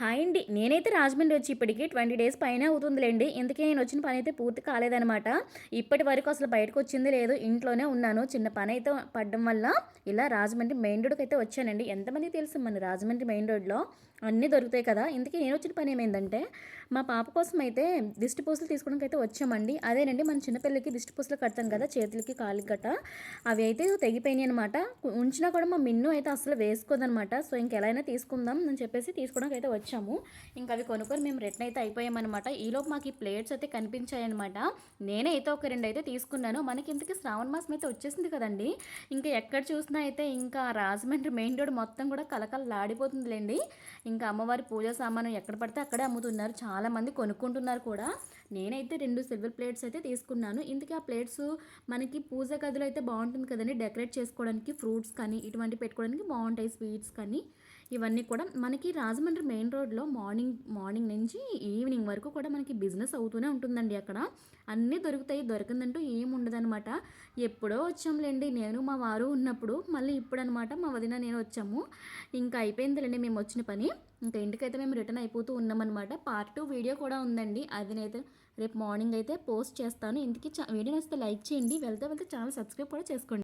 Hi అండి నేనైతే రాజమండ్రి వచ్చి ఇప్పటికి ట్వంటీ డేస్ పైన అవుతుందిలేండి. ఇంతకీ నేను వచ్చిన పని అయితే పూర్తి కాలేదనమాట ఇప్పటి వరకు అసలు బయటకు వచ్చింది లేదు. ఇంట్లోనే ఉన్నాను. చిన్న పని అయితే పడడం వల్ల ఇలా రాజమండ్రి మెయిన్ రోడ్కి అయితే వచ్చానండి. ఎంతమంది తెలుసు మన రాజమండ్రి మెయిన్ రోడ్లో అన్నీ దొరుకుతాయి కదా. ఇంతకీ నేను వచ్చిన పని ఏమైందంటే మా పాప కోసం అయితే దిష్టి పూసలు తీసుకోవడానికి అయితే వచ్చామండి. అదేనండి మన చిన్నపిల్లలకి దిష్టి పూసలు కడతాం కదా చేతులకి కాళ్ళకి గట్ట. అవి అయితే తెగిపోయినాయి అనమాట ఉంచినా కూడా మా మిన్ను అయితే అసలు వేసుకోదనమాట సో ఇంకెలా అయినా తీసుకుందాం అని చెప్పేసి తీసుకోవడానికి అయితే వచ్చాము. ఇంకా అవి కొనుక్కొని మేము రిటర్న్ అయితే అయిపోయామన్నమాట. ఈలోపు మాకు ఈ ప్లేట్స్ అయితే కనిపించాయన్నమాట. నేనే అయితే ఒక రెండు అయితే తీసుకున్నాను. మనకి ఇంతకీ శ్రావణ మాసం అయితే వచ్చేసింది కదండి. ఇంకా ఎక్కడ చూసినా అయితే ఇంకా రాజమండ్రి మెయిన్ రోడ్ మొత్తం కూడా కలకలలాడిపోతుందిలేండి ఇంకా అమ్మవారి పూజ సామాను ఎక్కడ పడితే అక్కడే అమ్ముతున్నారు. చాలామంది కొనుక్కుంటున్నారు కూడా. నేనైతే రెండు సిల్వర్ ప్లేట్స్ అయితే తీసుకున్నాను. ఇంతకీ ఆ ప్లేట్స్ మనకి పూజ గదిలో అయితే బాగుంటుంది కదండి. డెకరేట్ చేసుకోవడానికి ఫ్రూట్స్ కానీ ఇటువంటి పెట్టుకోవడానికి బాగుంటాయి స్వీట్స్ కానీ. ఇవన్నీ కూడా మనకి రాజమండ్రి మెయిన్ రోడ్లో మార్నింగ్ మార్నింగ్ నుంచి ఈవినింగ్ వరకు కూడా మనకి బిజినెస్ అవుతూనే ఉంటుందండి అక్కడ. అన్నీ దొరుకుతాయి దొరికిందంటూ ఏం ఉండదనమాట ఎప్పుడో వచ్చాంలేండి నేను మా వారు ఉన్నప్పుడు మళ్ళీ ఇప్పుడు అనమాట మా వదిన నేను వచ్చాము. ఇంకా అయిపోయిందిలేండి మేము వచ్చిన పని. ఇంకా ఇంటికైతే మేము రిటర్న్ అయిపోతూ ఉన్నామన్నమాట. పార్ట్ టూ వీడియో కూడా ఉందండి. అది నేనైతే రేపు మార్నింగ్ అయితే పోస్ట్ చేస్తాను. ఇంటికి వీడియో నచ్చితే లైక్ చేయండి. వెళ్తే వెళ్తే ఛానల్ సబ్స్క్రైబ్ కూడా చేసుకోండి.